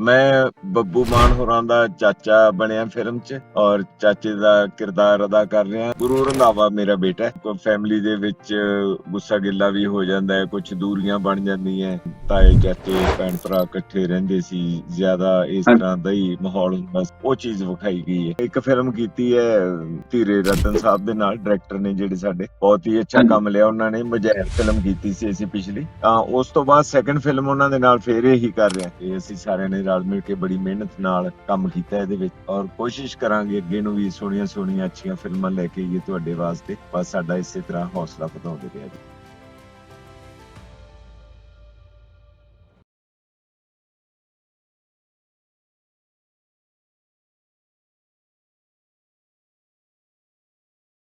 ਮੈਂ ਬੱਬੂ ਮਾਨ ਹੋਰਾਂ ਦਾ ਚਾਚਾ ਬਣਿਆ ਫਿਲਮ 'ਚ ਔਰ ਚਾਚੇ ਦਾ ਕਿਰਦਾਰ ਅਦਾ ਕਰ ਰਿਹਾ। ਗੁਰੂ ਰੰਧਾਵਾ ਮੇਰਾ ਬੇਟਾ ਹੈ। ਕੋਈ ਫੈਮਿਲੀ ਦੇ ਵਿੱਚ ਗੁੱਸਾ ਗਿੱਲਾ ਵੀ ਹੋ ਜਾਂਦਾ ਹੈ ਕੁਝ ਦੂਰੀਆਂ ਬਣ ਜਾਂਦੀਆਂ ਤਾਏ ਚਾਚੇ ਭੈਣ ਭਰਾ ਇਕੱਠੇ ਰਹਿੰਦੇ ਸੀ ਜ਼ਿਆਦਾ ਇਸ ਤਰ੍ਹਾਂ ਦਾ ਹੀ ਮਾਹੌਲ ਹੁੰਦਾ। ਉਹ ਚੀਜ਼ ਵਿਖਾਈ ਗਈ ਹੈ। ਇੱਕ ਫਿਲਮ ਕੀਤੀ ਹੈ ਧੀਰੇ ਰਤਨ ਸਾਹਿਬ ਦੇ ਨਾਲ ਡਾਇਰੈਕਟਰ ਨੇ ਜਿਹੜੇ ਸਾਡੇ ਬਹੁਤ ਹੀ ਅੱਛਾ। ਕੰਮ ਲਿਆ ਉਹਨਾਂ ਨੇ ਮਜੈਰ ਫਿਲਮ ਕੀਤੀ ਸੀ ਅਸੀਂ ਪਿਛਲੀ। ਤਾਂ ਉਸ ਤੋਂ ਬਾਅਦ ਸੈਕੰਡ ਫਿਲਮ ਉਹਨਾਂ ਦੇ ਨਾਲ ਫੇਰ ਇਹੀ ਕਰ ਰਹੇ ਹਾਂ। ਤੇ ਅਸੀਂ ਸਾਰਿਆਂ ਨੇ ਰਲ ਮਿਲ ਕੇ ਬੜੀ ਮਿਹਨਤ ਨਾਲ ਕੰਮ ਕੀਤਾ ਇਹਦੇ ਵਿੱਚ। ਔਰ ਕੋਸ਼ਿਸ਼ ਕਰਾਂਗੇ ਅੱਗੇ ਨੂੰ ਵੀ ਸੋਹਣੀਆਂ ਸੋਹਣੀਆਂ ਅੱਛੀਆਂ ਫਿਲਮਾਂ ਲੈ ਕੇ ਆਈਏ ਤੁਹਾਡੇ ਵਾਸਤੇ। ਬਸ ਸਾਡਾ ਇਸੇ ਤਰ੍ਹਾਂ ਹੌਸਲਾ ਵਧਾਉਂਦੇ ਰਿਹਾ ਜੀ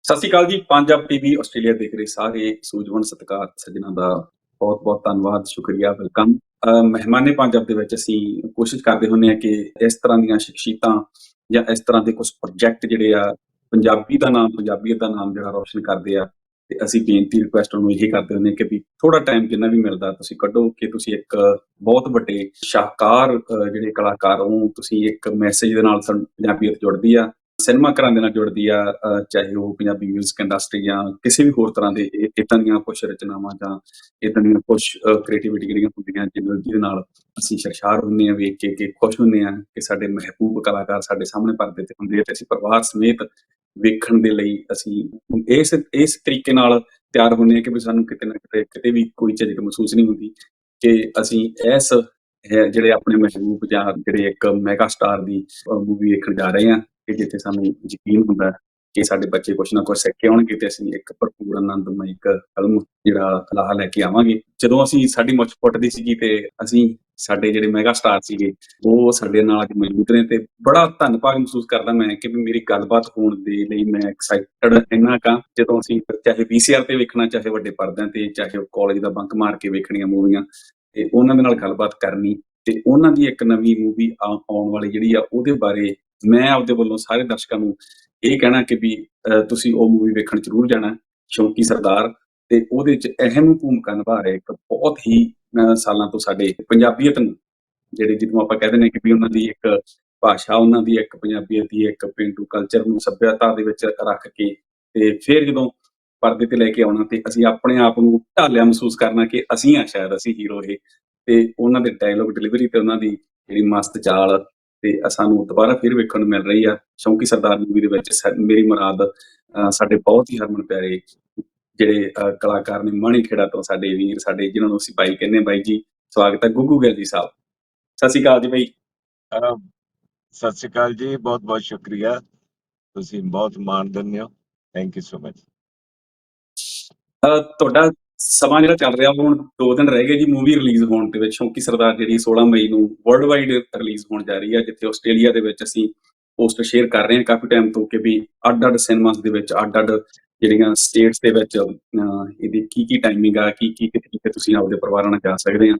ਸਤਿ ਸ਼੍ਰੀ ਅਕਾਲ ਜੀ। ਪੰਜਾਬ ਟੀਵੀ ਆਸਟ੍ਰੇਲੀਆ ਦੇਖ ਰਹੇ ਸਾਰੇ। ਸੂਝਵਾਨ ਸਤਿਕਾਰ ਸੱਜਣਾ ਦਾ ਬਹੁਤ ਬਹੁਤ ਧੰਨਵਾਦ, ਸ਼ੁਕਰੀਆ, ਵੈਲਕਮ। ਮਹਿਮਾਨੇ ਪੰਜਾਬ ਦੇ ਵਿੱਚ ਅਸੀਂ ਕੋਸ਼ਿਸ਼ ਕਰਦੇ ਹੁੰਨੇ ਆ ਕਿ ਇਸ ਤਰ੍ਹਾਂ ਦੀਆਂ ਸ਼ਖਸੀਅਤਾਂ ਜਾਂ ਇਸ ਤਰ੍ਹਾਂ ਦੇ ਕੁਝ ਪ੍ਰੋਜੈਕਟ ਜਿਹੜੇ ਆ, ਪੰਜਾਬੀ ਦਾ ਨਾਮ, ਪੰਜਾਬੀਅਤ ਦਾ ਨਾਮ ਜਿਹੜਾ ਰੌਸ਼ਨ ਕਰਦੇ ਆ, ਤੇ ਅਸੀਂ ਬੇਨਤੀ ਰਿਕੁਐਸਟ ਨੂੰ ਇਹੀ ਕਰਦੇ ਹੁੰਨੇ ਕਿ ਵੀ ਥੋੜਾ ਟਾਈਮ ਜਿੰਨਾ ਵੀ ਮਿਲਦਾ ਤੁਸੀਂ ਕੱਢੋ ਕਿ ਤੁਸੀਂ ਇੱਕ ਬਹੁਤ ਵੱਡੇ ਸ਼ਾਹਕਾਰ ਜਿਹੜੇ ਕਲਾਕਾਰ ਹੋ, ਤੁਸੀਂ ਇੱਕ ਮੈਸੇਜ ਦੇ ਨਾਲ ਪੰਜਾਬੀਅਤ ਜੁੜਦੀ ਆ ਸਿਨੇਮਾ ਘਰਾਂ ਦੇ ਨਾਲ ਜੁੜਦੀ ਆ ਚਾਹੇ ਉਹ ਪੰਜਾਬੀ 뮤직 ਇੰਡਸਟਰੀ ਜਾਂ ਕਿਸੇ ਵੀ ਹੋਰ ਤਰ੍ਹਾਂ ਦੇ ਇਹ- ਦੀਆਂ ਕੁਝ ਰਚਨਾਵਾਂ ਜਾਂ ਏਦਾਂ ਦੀਆਂ ਕੁਝ ਕ੍ਰੀਏਟੀਵਿਟੀ ਜਿਹੜੀਆਂ ਹੁੰਦੀਆਂ ਜਿਹਦੇ ਨਾਲ ਅਸੀਂ ਸ਼ਰਸ਼ਾਰ ਹੁੰਨੇ ਆ ਵੇਖ ਕੇ, ਕਿ ਖੁਸ਼ ਹੁੰਨੇ ਆ ਕਿ ਸਾਡੇ ਮਹਿਬੂਬ ਕਲਾਕਾਰ ਸਾਡੇ ਸਾਹਮਣੇ ਪਰਦੇ ਤੇ ਹੁੰਦੇ ਆ ਤੇ ਅਸੀਂ ਪਰਿਵਾਰ ਸਮੇਤ ਵੇਖਣ ਦੇ ਲਈ ਅਸੀਂ ਇਸ ਇਸ ਤਰੀਕੇ ਨਾਲ ਤਿਆਰ ਹੁੰਨੇ ਆ ਕਿ ਵੀ ਸਾਨੂੰ ਕਿਤੇ ਨਾ ਕਿਤੇ ਕਿਤੇ ਵੀ ਕੋਈ ਝਿਜਕ ਮਹਿਸੂਸ ਨਹੀਂ ਹੁੰਦੀ ਕਿ ਅਸੀਂ ਇਸ ਜਿਹੜੇ ਆਪਣੇ ਮਹਿਬੂਬ ਜਾਂ ਜਿਹੜੇ ਇੱਕ ਮੈਗਾ ਸਟਾਰ ਦੀ ਮੂਵੀ ਵੇਖਣ ਜਾ ਰਹੇ ਆ ਕਿ ਜਿੱਥੇ ਸਾਨੂੰ ਯਕੀਨ ਹੁੰਦਾ ਕਿ ਸਾਡੇ ਬੱਚੇ ਕੁਛ ਨਾ ਕੁਛ ਸਿੱਖ ਕੇ ਆਉਣਗੇ ਤੇ ਅਸੀਂ ਇੱਕ ਭਰਪੂਰ, ਆਨੰਦਮਈ ਇੱਕ ਫਿਲਮ ਜਿਹੜਾ ਲਾਹਾ ਲੈ ਕੇ ਆਵਾਂਗੇ। ਜਦੋਂ ਅਸੀਂ ਸਾਡੀ ਮੁੱਛ ਫੁੱਟਦੀ ਸੀਗੀ ਤੇ ਅਸੀਂ ਸਾਡੇ ਜਿਹੜੇ ਮੈਗਾ ਸਟਾਰ ਸੀਗੇ, ਉਹ ਸਾਡੇ ਨਾਲ ਅੱਜ ਮੌਜੂਦ ਨੇ ਤੇ ਬੜਾ ਧੰਨਵਾਦ ਮਹਿਸੂਸ ਕਰਦਾ ਮੈਂ ਕਿ ਵੀ ਮੇਰੀ ਗੱਲਬਾਤ ਹੋਣ ਦੇ ਲਈ ਮੈਂ ਐਕਸਾਈਟਡ ਇੰਨਾ ਕਾ ਜਦੋਂ ਅਸੀਂ ਚਾਹੇ VCR ਤੇ ਵੇਖਣਾ, ਚਾਹੇ ਵੱਡੇ ਪਰਦਿਆਂ ਤੇ, ਚਾਹੇ ਕਾਲਜ ਦਾ ਬੰਕ ਮਾਰ ਕੇ ਵੇਖਣੀਆਂ ਮੂਵੀਆਂ, ਤੇ ਉਹਨਾਂ ਦੇ ਨਾਲ ਗੱਲਬਾਤ ਕਰਨੀ ਤੇ ਉਹਨਾਂ ਦੀ ਇੱਕ ਨਵੀਂ ਮੂਵੀ ਆਉਣ ਵਾਲੀ ਜਿਹੜੀ ਆ, ਉਹਦੇ ਬਾਰੇ ਮੈਂ ਆਪਦੇ ਵੱਲੋਂ ਸਾਰੇ ਦਰਸ਼ਕਾਂ ਨੂੰ ਇਹ ਕਹਿਣਾ ਕਿ ਵੀ ਅਹ, ਤੁਸੀਂ ਉਹ ਮੂਵੀ ਵੇਖਣ ਜ਼ਰੂਰ ਜਾਣਾ ਸ਼ੌਂਕੀ ਸਰਦਾਰ ਤੇ ਉਹਦੇ ਚ ਅਹਿਮ ਭੂਮਿਕਾ ਨਿਭਾ ਰਿਹਾ ਇੱਕ ਬਹੁਤ ਹੀ ਸਾਲਾਂ ਤੋਂ ਸਾਡੇ ਪੰਜਾਬੀਅਤ ਨੂੰ ਜਿਹੜੇ ਜਿਹਨੂੰ ਆਪਾਂ ਕਹਿੰਦੇ ਨੇ ਕਿ ਵੀ ਉਹਨਾਂ ਦੀ ਇੱਕ ਭਾਸ਼ਾ ਉਹਨਾਂ ਦੀ ਇੱਕ ਪੰਜਾਬੀਅਤ ਦੀ ਇੱਕ ਪਿੰਡੂ ਕਲਚਰ ਨੂੰ ਸੱਭਿਅਤਾ ਦੇ ਵਿੱਚ ਰੱਖ ਕੇ ਤੇ ਫਿਰ ਜਦੋਂ ਪਰਦੇ ਤੇ ਲੈ ਕੇ ਆਉਣਾ ਤੇ ਅਸੀਂ ਆਪਣੇ ਆਪ ਨੂੰ ਢਾਲਿਆ ਮਹਿਸੂਸ ਕਰਨਾ ਕਿ ਅਸੀਂ ਆ ਸ਼ਾਇਦ ਅਸੀਂ ਹੀਰੋ ਇਹ ਤੇ ਉਹਨਾਂ ਦੇ ਡਾਇਲੌਗ ਡਿਲੀਵਰੀ ਤੇ ਉਹਨਾਂ ਦੀ ਜਿਹੜੀ ਮਸਤ ਚਾਲ ਤੇ ਸਾਨੂੰ ਦੁਬਾਰਾ ਫਿਰ ਵੇਖਣ ਨੂੰ ਮਿਲ ਰਹੀ ਆ। ਸ਼ੌਂਕੀ ਸਰਦਾਰ ਮੂਵੀ ਦੇ ਵਿੱਚ ਮੇਰੀ ਮੁਰਾਦ ਸਾਡੇ ਬਹੁਤ ਹੀ ਹਰਮਨ ਪਿਆਰੇ ਜਿਹੜੇ ਕਲਾਕਾਰ ਨੇ ਮਾਣੀ ਖੇੜਾ ਤੋਂ ਸਾਡੇ ਵੀਰ ਸਾਡੇ ਜਿਨ੍ਹਾਂ ਨੂੰ ਅਸੀਂ ਬਾਈ ਕਹਿੰਦੇ ਬਾਈ ਜੀ ਸਵਾਗਤ ਹੈ ਗੁੱਗੂ ਗਿੱਲ ਜੀ ਸਾਹਿਬ। ਸਤਿ ਸ਼੍ਰੀ ਅਕਾਲ ਜੀ ਬਾਈ। ਸਤਿ ਸ਼੍ਰੀ ਅਕਾਲ ਜੀ ਬਹੁਤ ਬਹੁਤ ਸ਼ੁਕਰੀਆ। ਤੁਸੀਂ ਬਹੁਤ ਮਾਣ ਦਿੰਦੇ ਹੋ। ਥੈਂਕ ਯੂ ਸੋ ਮਚ ਤੁਹਾਡਾ ਸਮਾਂ ਜਿਹੜਾ ਚੱਲ ਰਿਹਾ ਹੁਣ 2 ਦਿਨ ਰਹਿ ਗਏ ਜੀ ਮੂਵੀ ਰਿਲੀਜ਼ ਹੋਣ ਦੇ ਵਿੱਚ ਸ਼ੌਂਕੀ ਸਰਦਾਰ ਜਿਹੜੀ 16 ਮਈ ਨੂੰ ਵਰਲਡ ਵਾਈਡ ਰਿਲੀਜ਼ ਹੋਣ ਜਾ ਰਹੀ ਹੈ ਜਿੱਥੇ ਆਸਟ੍ਰੇਲੀਆ ਦੇ ਵਿੱਚ ਅਸੀਂ ਪੋਸਟਰ ਸ਼ੇਅਰ ਕਰ ਰਹੇ ਹਾਂ ਕਾਫੀ ਟਾਈਮ ਤੋਂ ਕਿ ਵੀ ਅੱਡ-ਅੱਡ ਸਿਨੇਮਾਸ ਦੇ ਵਿੱਚ ਅੱਡ-ਅੱਡ ਜਿਹੜੀਆਂ ਸਟੇਟਸ ਦੇ ਵਿੱਚ ਇਹਦੀ ਕੀ ਕੀ ਟਾਈਮਿੰਗ ਆ ਕੀ ਕੀ ਕਿੱਥੇ ਤੁਸੀਂ ਆਪਦੇ ਪਰਿਵਾਰਾਂ ਨਾਲ ਜਾ ਸਕਦੇ ਆ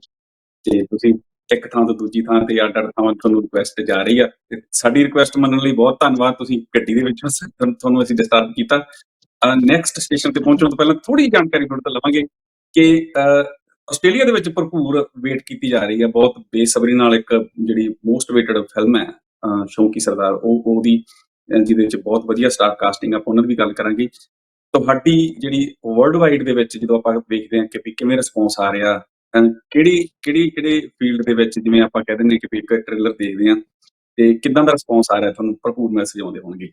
ਤੇ ਤੁਸੀਂ ਇੱਕ ਥਾਂ ਤੋਂ ਦੂਜੀ ਥਾਂ ਤੇ ਅੱਡ-ਅੱਡ ਥਾਵਾਂ ਤੁਹਾਨੂੰ ਰਿਕੁਐਸਟ ਜਾ ਰਹੀ ਆ। ਤੇ ਸਾਡੀ ਰਿਕੁਐਸਟ ਮੰਨਣ ਲਈ ਬਹੁਤ ਧੰਨਵਾਦ। ਤੁਸੀਂ ਗੱਡੀ ਦੇ ਵਿੱਚ ਤੁਹਾਨੂੰ ਅਸੀਂ ਡਿਸਟਰਬ ਕੀਤਾ। ਨੈਕਸਟ ਸਟੇਸ਼ਨ ਤੇ ਪਹੁੰਚਣ ਤੋਂ ਪਹਿਲਾਂ ਥੋੜੀ ਜਾਣਕਾਰੀ ਤੁਹਾਡੇ ਤੋਂ ਲਵਾਂਗੇ ਕਿ ਆਸਟ੍ਰੇਲੀਆ ਦੇ ਵਿੱਚ ਭਰਪੂਰ ਵੇਟ ਕੀਤੀ ਜਾ ਰਹੀ ਹੈ, ਬਹੁਤ ਬੇਸਬਰੀ ਨਾਲ ਇੱਕ ਜਿਹੜੀ ਮੋਸਟ ਵੇਟਡ ਫਿਲਮ ਹੈ ਸ਼ੌਂਕੀ ਸਰਦਾਰ, ਉਹ, ਉਹਦੀ ਜਿਹਦੇ ਵਿੱਚ ਬਹੁਤ ਵਧੀਆ ਸਟਾਰ ਕਾਸਟਿੰਗ ਆਪਾਂ ਉਹਨਾਂ ਦੀ ਵੀ ਗੱਲ ਕਰਾਂਗੇ। ਤੁਹਾਡੀ ਜਿਹੜੀ ਵਰਲਡ ਵਾਈਡ ਦੇ ਵਿੱਚ ਜਦੋਂ ਆਪਾਂ ਵੇਖਦੇ ਹਾਂ ਕਿ ਵੀ ਕਿਵੇਂ ਰਿਸਪੌਂਸ ਆ ਰਿਹਾ ਕਿਹੜੀ ਕਿਹੜੀ, ਕਿਹੜੇ ਫੀਲਡ ਦੇ ਵਿੱਚ ਜਿਵੇਂ ਆਪਾਂ ਕਹਿੰਦੇ ਨੇ ਕਿ ਵੀ ਇੱਕ ਟ੍ਰੇਲਰ ਦੇਖਦੇ ਹਾਂ, ਤੇ ਕਿਦਾਂ ਦਾ ਰਿਸਪੌਂਸ ਆ ਰਿਹਾ ਤੁਹਾਨੂੰ, ਭਰਪੂਰ ਮੈਸੇਜ ਆਉਂਦੇ ਹੋਣਗੇ।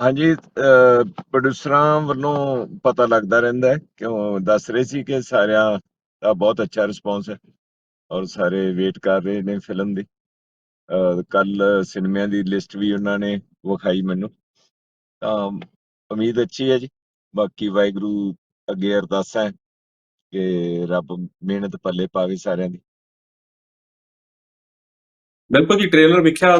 ਹਾਂਜੀ ਪ੍ਰੋਡਿਊਸਰਾਂ ਵੱਲੋਂ ਪਤਾ ਲੱਗਦਾ ਰਹਿੰਦਾ ਹੈ, ਕਿਉਂ ਦੱਸ ਰਹੇ ਸੀ ਕਿ ਸਾਰਿਆਂ ਦਾ ਬਹੁਤ ਅੱਛਾ ਰਿਸਪੌਂਸ ਹੈ ਔਰ ਸਾਰੇ ਵੇਟ ਕਰ ਰਹੇ ਨੇ ਫਿਲਮ ਦੀ। ਕੱਲ ਸਿਨੇਮਿਆਂ ਦੀ ਲਿਸਟ ਵੀ ਉਹਨਾਂ ਨੇ ਵਿਖਾਈ ਮੈਨੂੰ। ਤਾਂ ਉਮੀਦ ਅੱਛੀ ਹੈ ਜੀ। ਬਾਕੀ ਵਾਹਿਗੁਰੂ ਅੱਗੇ ਅਰਦਾਸਾਂ ਹੈ ਕਿ ਰੱਬ ਮਿਹਨਤ ਪੱਲੇ ਪਾਵੇ ਸਾਰਿਆਂ ਦੀ। ਬਿਲਕੁਲ ਜੀ ਟ੍ਰੇਲਰ ਵੇਖਿਆ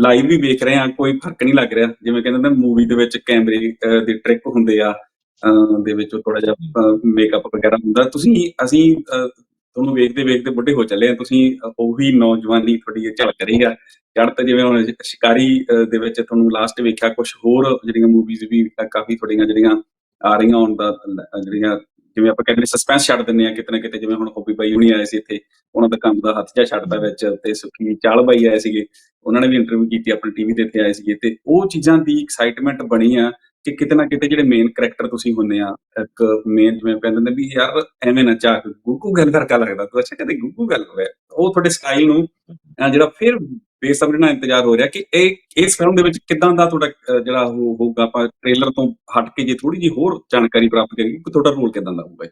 ਲਾਈਵ ਵੀ ਵੇਖ ਰਹੇ ਆ ਕੋਈ ਫ਼ਰਕ ਨਹੀਂ ਲੱਗ ਰਿਹਾ। ਜਿਵੇਂ ਕਹਿੰਦੇ ਨੇ ਮੂਵੀ ਦੇ ਵਿੱਚ ਕੈਮਰੇ ਦੇ ਟ੍ਰਿਕ ਹੁੰਦੇ ਆ ਦੇ ਵਿੱਚ ਥੋੜਾ ਜਿਹਾ ਮੇਕਅਪ ਵਗੈਰਾ ਹੁੰਦਾ। ਤੁਸੀਂ, ਅਸੀਂ ਤੁਹਾਨੂੰ ਵੇਖਦੇ ਵੇਖਦੇ ਬੁੱਢੇ ਹੋ ਚੱਲੇ ਆ ਤੁਸੀਂ ਉਹੀ ਨੌਜਵਾਨੀ ਤੁਹਾਡੀ ਝਲਕ ਰਹੀ ਆ। ਚੜ੍ਹਤ ਜਿਵੇਂ ਹੁਣ ਸ਼ਿਕਾਰੀ ਦੇ ਵਿੱਚ ਤੁਹਾਨੂੰ ਲਾਸਟ ਵੇਖਿਆ ਕੁਝ ਹੋਰ, ਜਿਹੜੀਆਂ ਮੂਵੀਜ਼ ਵੀ ਕਾਫੀ ਤੁਹਾਡੀਆਂ, ਜਿਹੜੀਆਂ ਆ ਰਹੀਆਂ ਹੁਣ ਦਾ ਜਿਹੜੀਆਂ ਜਿਵੇਂ ਆਪਾਂ ਕਹਿੰਦੇ ਸਸਪੈਂਸ ਛੱਡ ਦਿੰਦੇ ਆ ਕਿਤੇ ਨਾ ਕਿਤੇ, ਜਿਵੇਂ ਹੁਣ ਹੋਬੀ ਬਾਈ ਹੁਣੀ ਆਏ ਸੀ ਇੱਥੇ, ਉਹਨਾਂ ਦਾ ਕੰਮ ਦਾ ਹੱਥ ਜਿਹਾ ਛੱਡਦਾ ਵਿੱਚ ਤੇ ਸੁਖੀ ਚਾਲ ਬਾਈ ਆਏ ਸੀਗੇ, ਉਹਨਾਂ ਨੇ ਵੀ ਇੰਟਰਵਿਊ ਕੀਤੀ ਆਪਣੀ ਟੀਵੀ ਤੇ ਇੱਥੇ ਆਏ ਸੀਗੇ ਤੇ ਉਹ ਚੀਜ਼ਾਂ ਦੀ ਐਕਸਾਈਟਮੈਂਟ ਬਣੀ ਆ ਕਿ ਕਿਤੇ ਨਾ ਕਿਤੇ ਜਿਹੜੇ ਮੇਨ ਕੈਰੈਕਟਰ ਤੁਸੀਂ ਹੁੰਨੇ ਆ, ਇੱਕ ਮੇਨ ਜਿਵੇਂ ਕਹਿੰਦੇ ਨੇ ਵੀ ਯਾਰ ਐਵੇਂ ਨਾ ਚਾਹ ਗੁੱਗੂ ਗੱਲ ਵਰਗਾ ਲੱਗਦਾ ਤੂੰ ਅੱਛਾ ਕਦੇ ਗੁੱਗੂ ਗੱਲ ਹੋਇਆ? ਉਹ ਤੁਹਾਡੇ ਸਟਾਈਲ ਨੂੰ ਜਿਹੜਾ ਫਿਰ ਬੇਸਬਰੀ ਨਾਲ ਇੰਤਜ਼ਾਰ ਹੋ ਰਿਹਾ ਕਿ ਇਹ ਇਸ ਫਿਲਮ ਦੇ ਵਿੱਚ ਕਿਦਾਂ ਦਾ ਤੁਹਾਡਾ ਜਿਹੜਾ ਉਹ ਹੋਊਗਾ ਆਪਾਂ ਟ੍ਰੇਲਰ ਤੋਂ ਹਟ ਕੇ ਜੇ ਥੋੜੀ ਜੀ ਹੋਰ ਜਾਣਕਾਰੀ ਪ੍ਰਾਪਤ ਕਰੀਏ ਕਿ ਤੁਹਾਡਾ ਰੋਲ ਕਿਦਾਂ ਦਾ ਹੋਊਗਾ?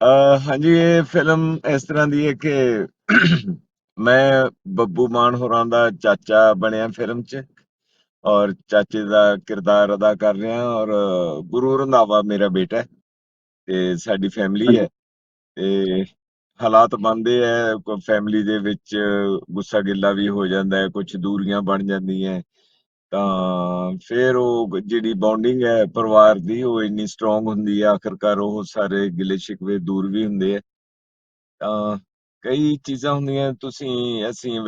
ਅ ਹਾਂਜੀ ਇਹ ਫਿਲਮ ਇਸ ਤਰ੍ਹਾਂ ਦੀ ਹੈ ਕਿ ਮੈਂ ਬੱਬੂ ਮਾਨ ਹੋਰਾਂ ਦਾ ਚਾਚਾ ਬਣਿਆ ਫਿਲਮ 'ਚ ਔਰ ਚਾਚੇ ਦਾ ਕਿਰਦਾਰ ਅਦਾ ਕਰ ਰਿਹਾ ਔਰ ਗੁਰੂ ਰੰਧਾਵਾ ਮੇਰਾ ਬੇਟਾ ਹੈ ਤੇ ਸਾਡੀ ਫੈਮਿਲੀ ਹੈ ਤੇ ਹਾਲਾਤ ਬਣਦੇ ਹੈ ਫੈਮਿਲੀ ਦੇ ਵਿੱਚ ਗੁੱਸਾ ਗਿੱਲਾ ਵੀ ਹੋ ਜਾਂਦਾ ਹੈ ਕੁਝ ਦੂਰੀਆਂ ਬਣ ਜਾਂਦੀਆਂ ਤਾਂ ਫਿਰ ਉਹ ਜਿਹੜੀ ਬੌਂਡਿੰਗ ਹੈ ਪਰਿਵਾਰ ਦੀ, ਉਹ ਇੰਨੀ ਸਟਰੋਂਗ ਹੁੰਦੀ ਹੈ ਆਖਰਕਾਰ ਉਹ ਸਾਰੇ ਗਿਲੇ ਸ਼ਿਕਵੇ ਦੂਰ ਵੀ ਹੁੰਦੇ ਆ ਤਾਂ ਕਈ ਚੀਜ਼ਾਂ ਹੁੰਦੀਆਂ, ਤੁਸੀਂ, ਅਸੀਂ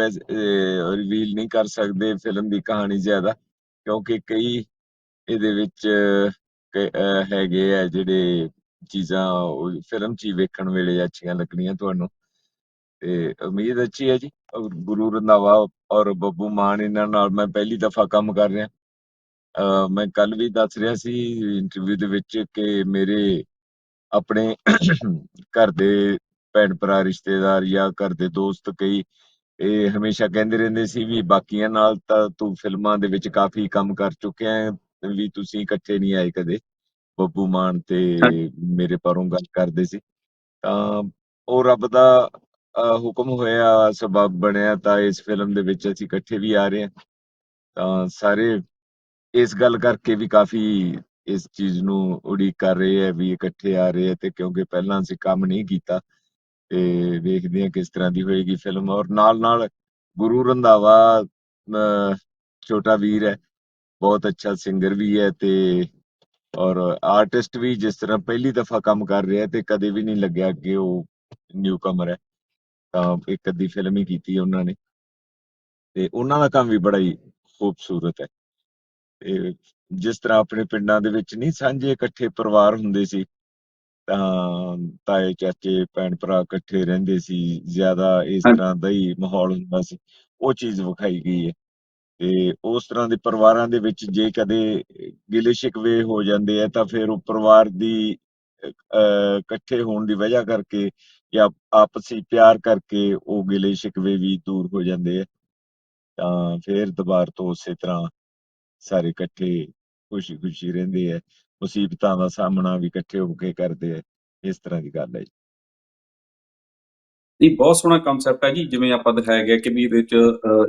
ਰਿਵੀਲ ਨਹੀਂ ਕਰ ਸਕਦੇ ਫਿਲਮ ਦੀ ਕਹਾਣੀ ਜ਼ਿਆਦਾ, ਕਿਉਂਕਿ ਕਈ ਇਹਦੇ ਵਿੱਚ ਕ- ਹੈਗੇ ਆ ਜਿਹੜੇ ਚੀਜ਼ਾਂ ਫਿਲਮ 'ਚ ਹੀ ਵੇਖਣ ਵੇਲੇ ਅੱਛੀਆਂ ਲੱਗਣੀਆਂ ਤੁਹਾਨੂੰ। ਤੇ ਉਮੀਦ ਅੱਛੀ ਹੈ ਜੀ। ਗੁਰੂ ਰੰਧਾਵਾ ਔਰ ਬੱਬੂ ਮਾਨ ਇਹਨਾਂ ਨਾਲ ਮੈਂ ਪਹਿਲੀ ਦਫਾ ਕੰਮ ਕਰ ਰਿਹਾ। ਮੈਂ ਕੱਲ ਵੀ ਦੱਸ ਰਿਹਾ ਸੀ ਇੰਟਰਵਿਊ ਦੇ ਵਿੱਚ ਕਿ ਮੇਰੇ ਆਪਣੇ ਘਰ ਦੇ ਭੈਣ ਭਰਾ ਰਿਸ਼ਤੇਦਾਰ ਜਾਂ ਘਰ ਦੇ ਦੋਸਤ ਕਈ ਇਹ ਹਮੇਸ਼ਾ ਕਹਿੰਦੇ ਰਹਿੰਦੇ ਸੀ ਵੀ ਬਾਕੀਆਂ ਨਾਲ ਤਾਂ ਤੂੰ ਫਿਲਮਾਂ ਦੇ ਵਿੱਚ ਕਾਫੀ ਕੰਮ ਕਰ ਚੁੱਕਿਆ ਵੀ ਤੁਸੀਂ ਇਕੱਠੇ ਨਹੀਂ ਆਏ ਕਦੇ। ਬੱਬੂ ਮਾਨ ਤੇ ਮੇਰੇ ਪਰੋਂ ਗੱਲ ਕਰਦੇ ਸੀ। ਤਾਂ ਉਹ ਰੱਬ ਦਾ ਹੁਕਮ ਹੋਇਆ ਸਬਬ ਬਣਿਆ ਤਾਂ ਇਸ ਫਿਲਮ ਦੇ ਵਿੱਚ ਅਸੀਂ ਇਕੱਠੇ ਵੀ ਆ ਰਹੇ ਹਾਂ। ਤਾਂ ਸਾਰੇ ਇਸ ਗੱਲ ਕਰਕੇ ਵੀ ਕਾਫੀ ਇਸ ਚੀਜ਼ ਨੂੰ ਉਡੀਕ ਕਰ ਰਹੇ ਹੈ ਵੀ ਇਕੱਠੇ ਆ ਰਹੇ ਹੈ ਤੇ ਕਿਉਂਕਿ ਪਹਿਲਾਂ ਅਸੀਂ ਕੰਮ ਨਹੀਂ ਕੀਤਾ ਤੇ ਵੇਖਦੇ ਹਾਂ ਕਿਸ ਤਰ੍ਹਾਂ ਦੀ ਹੋਏਗੀ ਫਿਲਮ। ਔਰ ਨਾਲ ਨਾਲ ਗੁਰੂ ਰੰਧਾਵਾ ਅਹ, ਛੋਟਾ ਵੀਰ ਹੈ ਬਹੁਤ ਅੱਛਾ ਸਿੰਗਰ ਵੀ ਹੈ ਤੇ ਔਰ ਆਰਟਿਸਟ ਵੀ ਜਿਸ ਤਰ੍ਹਾਂ ਪਹਿਲੀ ਦਫਾ ਕੰਮ ਕਰ ਰਿਹਾ ਤੇ ਕਦੇ ਵੀ ਨਹੀਂ ਲੱਗਿਆ ਕਿ ਉਹ ਨਿਊ ਕਮਰ ਹੈ ਤਾਂ ਇੱਕ ਅੱਧੀ ਫਿਲਮ ਹੀ ਕੀਤੀ ਉਹਨਾਂ ਨੇ। ਤੇ ਉਹਨਾਂ ਦਾ ਕੰਮ ਵੀ ਬੜਾ ਹੀ ਖੂਬਸੂਰਤ ਹੈ। ਤੇ ਜਿਸ ਤਰ੍ਹਾਂ ਆਪਣੇ ਪਿੰਡਾਂ ਦੇ ਵਿੱਚ ਨਹੀਂ ਸਾਂਝੇ ਇਕੱਠੇ ਪਰਿਵਾਰ ਹੁੰਦੇ ਸੀ ਤਾਂ ਤਾਏ ਚਾਚੇ ਭੈਣ ਭਰਾ ਇਕੱਠੇ ਰਹਿੰਦੇ ਸੀ ਜ਼ਿਆਦਾ ਇਸ ਤਰ੍ਹਾਂ ਦਾ ਹੀ ਮਾਹੌਲ ਹੁੰਦਾ ਸੀ ਉਹ ਚੀਜ਼ ਵਿਖਾਈ ਗਈ ਹੈ। ਤੇ ਉਸ ਤਰ੍ਹਾਂ ਦੇ ਪਰਿਵਾਰਾਂ ਦੇ ਵਿੱਚ ਜੇ ਕਦੇ ਗਿਲੇ ਸ਼ਿਕਵੇ ਹੋ ਜਾਂਦੇ ਆ ਤਾਂ ਫਿਰ ਉਹ ਪਰਿਵਾਰ ਦੀ ਅਹ, ਇਕੱਠੇ ਹੋਣ ਦੀ ਵਜ੍ਹਾ ਕਰਕੇ ਜਾਂ ਆਪਸੀ ਪਿਆਰ ਕਰਕੇ ਉਹ ਗਿਲੇ ਸ਼ਿਕਵੇ ਵੀ ਦੂਰ ਹੋ ਜਾਂਦੇ ਆ। ਤਾਂ ਫਿਰ ਦੁਬਾਰ ਤੋਂ ਉਸੇ ਤਰ੍ਹਾਂ ਸਾਰੇ ਇਕੱਠੇ ਖੁਸ਼ੀ ਖੁਸ਼ੀ ਰਹਿੰਦੇ ਆ ਮੁਸੀਬਤਾਂ ਦਾ ਸਾਹਮਣਾ ਵੀ ਇਕੱਠੇ ਹੋ ਕੇ ਕਰਦੇ ਆ ਇਸ ਤਰ੍ਹਾਂ ਦੀ ਗੱਲ ਹੈ ਜੀ। ਨਹੀਂ ਬਹੁਤ ਸੋਹਣਾ ਕਨਸੈਪਟ ਹੈ ਜੀ ਜਿਵੇਂ ਆਪਾਂ ਦਿਖਾਇਆ ਗਿਆ ਕਿ ਵੀ ਇਹਦੇ ਵਿੱਚ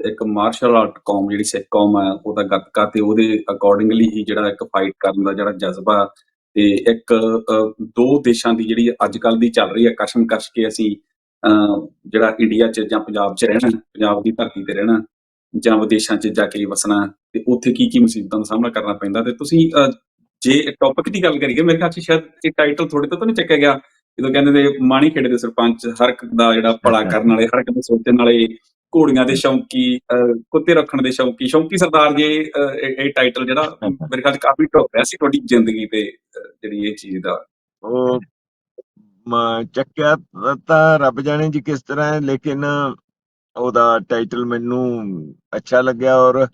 ਇੱਕ ਮਾਰਸ਼ਲ ਆਰਟ ਕੌਮ ਜਿਹੜੀ ਸਿੱਖ ਕੌਮ ਹੈ ਉਹਦਾ ਗੱਤਕਾ ਤੇ ਉਹਦੇ ਅਕੋਰਡਿੰਗਲੀ ਹੀ ਜਿਹੜਾ ਇੱਕ ਫਾਈਟ ਕਰਨ ਦਾ ਜਿਹੜਾ ਜਜ਼ਬਾ ਤੇ ਇੱਕ ਦੋ ਦੇਸ਼ਾਂ ਦੀ ਜਿਹੜੀ ਅੱਜ ਕੱਲ ਦੀ ਚੱਲ ਰਹੀ ਹੈ ਕਸ਼ਮਕਸ਼ ਕੇ ਅਸੀਂ ਅਹ, ਜਿਹੜਾ ਇੰਡੀਆ 'ਚ ਜਾਂ ਪੰਜਾਬ 'ਚ ਰਹਿਣਾ ਪੰਜਾਬ ਦੀ ਧਰਤੀ ਤੇ ਰਹਿਣਾ ਜਾਂ ਵਿਦੇਸ਼ਾਂ 'ਚ ਜਾ ਕੇ ਵਸਣਾ ਤੇ ਉੱਥੇ ਕੀ ਕੀ ਮੁਸੀਬਤਾਂ ਦਾ ਸਾਹਮਣਾ ਕਰਨਾ ਪੈਂਦਾ ਤੇ ਤੁਸੀਂ ਅਹ, ਜੇ ਟੌਪਿਕ ਦੀ ਗੱਲ ਕਰੀਏ ਮੇਰੇ ਖਿਆਲ 'ਚ ਸ਼ਾਇਦ ਇਹ ਟਾਈਟਲ ਤੁਹਾਡੇ ਤੋਂ ਤਾਂ ਨਹੀਂ ਚੱਕਿਆ ਗਿਆ ਜਦੋਂ ਕਹਿੰਦੇ ਨੇ ਮਾਣੀ ਖੇੜੇ ਦੇ ਸਰਪੰਚ, ਹਰ ਦਾ ਜਿਹੜਾ ਭਲਾ ਕਰਨ ਵਾਲੇ, ਹਰ ਦੇ ਸੋਚਣ ਵਾਲੇ, ਘੋੜੀਆਂ ਦੇ ਸ਼ੌਂਕੀ ਕੁੱਤੇ ਰੱਖਣ ਦੇ ਸ਼ੌਂਕੀ ਸ਼ੌਂਕੀ ਸਰਦਾਰ ਜੇ ਇਹ ਟਾਈਟਲ ਜਿਹੜਾ ਮੇਰੇ ਖਿਆਲ ਕਾਫੀ ਢੁੱਕ ਰਿਹਾ ਸੀ ਤੁਹਾਡੀ ਜ਼ਿੰਦਗੀ ਤੇ ਜਿਹੜੀ ਇਹ ਚੀਜ਼ ਦਾ ਉਹ ਚੱਕਿਆ ਤਾਂ ਰੱਬ ਜਾਣੇ ਜੀ ਕਿਸ ਤਰ੍ਹਾਂ ਲੇਕਿਨ ਉਹਦਾ ਟਾਈਟਲ ਮੈਨੂੰ ਅੱਛਾ ਲੱਗਿਆ ਔਰ